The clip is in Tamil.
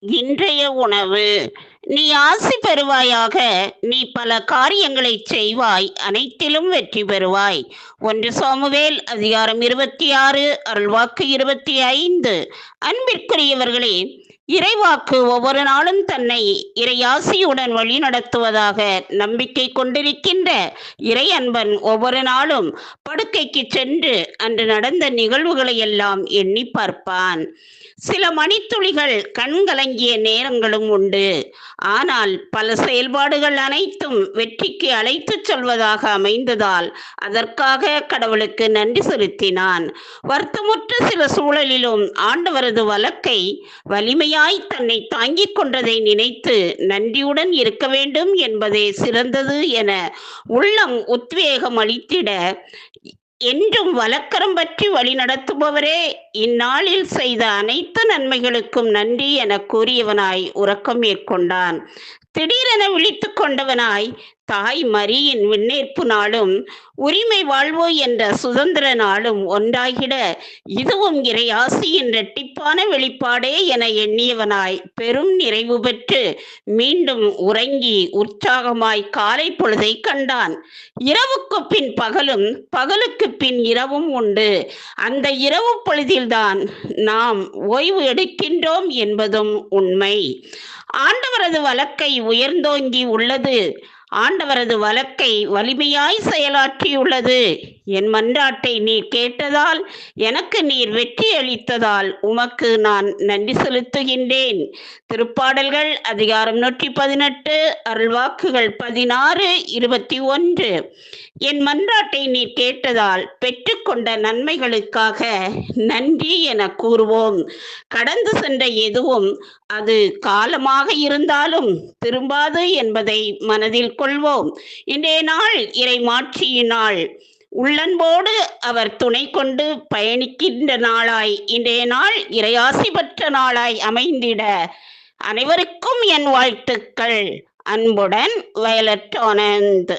இன்றைய உணவு. நீ ஆசி பெறுவாயாக. நீ பல காரியங்களை செய்வாய். அனைத்திலும் வெற்றி பெறுவாய். ஒன்று சோமுவேல் அதிகாரம் இருபத்தி ஆறு அருள்வாக்கு இருபத்தி ஐந்து. அன்பிற்குரியவர்களே இறைவாக்கு ஒவ்வொரு நாளும் தன்னை இறையாசியுடன் வழி நடத்துவதாக நம்பிக்கை கொண்டிருக்கின்ற இறை அன்பன் ஒவ்வொரு நாளும் படுக்கைக்கு சென்று அன்று நடந்த நிகழ்வுகளை எல்லாம் எண்ணி பார்ப்பான். சில மணித்துளிகள் கண்கலங்கிய நேரங்களும் உண்டு. ஆனால் பல செயல்பாடுகள் அனைத்தும் வெற்றிக்கு அழைத்துச் செல்வதாக அமைந்ததால் அதற்காக கடவுளுக்கு நன்றி செலுத்தினான். வருத்தமுற்ற சில சூழலிலும் ஆண்டவரது வழக்கை வலிமையாக வலிமையாய் தன்னை தாங்கிக் கொண்டதை நினைத்து நன்றியுடன் இருக்க வேண்டும் என்பதே சிறந்தது என உள்ளம் உத்வேகம் அளித்திட என்றும் வழக்கரம் பற்றி வழி நடத்துபவரே இந்நாளில் செய்த அனைத்து நன்மைகளுக்கும் நன்றி என கூறியவனாய் உறக்கம் மேற்கொண்டான். திடீரென விழித்து கொண்டவனாய் தாய் மரியின் விண்ணேற்பு நாளும் உரிமை வாழ்வோ என்ற சுதந்திர நாளும் ஒன்றாகிட இதுவும் இறையாசியின் இரட்டிப்பான வெளிப்பாடே என எண்ணியவனாய் பெரும் நிறைவு பெற்று மீண்டும் உறங்கி உற்சாகமாய் காலை பொழுதை கண்டான். இரவுக்கு பின் பகலும் பகலுக்கு பின் இரவும் உண்டு. அந்த இரவு பொழுதில்தான் நாம் ஓய்வு எடுக்கின்றோம் என்பதும் உண்மை. ஆண்டவரது வழக்கை உயர்ந்தோங்கி உள்ளது. ஆண்டவரது வழக்கை வலிமையாய் செயலாற்றியுள்ளது. என் மன்றாட்டை நீர் கேட்டதால் எனக்கு நீர் வெற்றி அளித்ததால் உமக்கு நான் நன்றி செலுத்துகின்றேன். திருப்பாடல்கள் அதிகாரம் நூற்றி பதினெட்டு அருள்வாக்குகள் பதினாறு இருபத்தி ஒன்று. என் மன்றாட்டை நீர் கேட்டதால் பெற்றுக்கொண்ட நன்மைகளுக்காக நன்றி என கூறுவோம். கடந்து சென்ற எதுவும் அது காலமாக இருந்தாலும் திரும்பாது என்பதை மனதில் கொள்வோம். இன்றைய நாள் இறை மாற்றியினால் உள்ளன்போடு அவர் துணை கொண்டு பயணிக்கின்ற நாளாய் இன்றைய நாள் இறையாசி பெற்ற நாளாய் அமைந்திட அனைவருக்கும் என் வாழ்த்துக்கள். அன்புடன் வயலட் ஆனந்த்.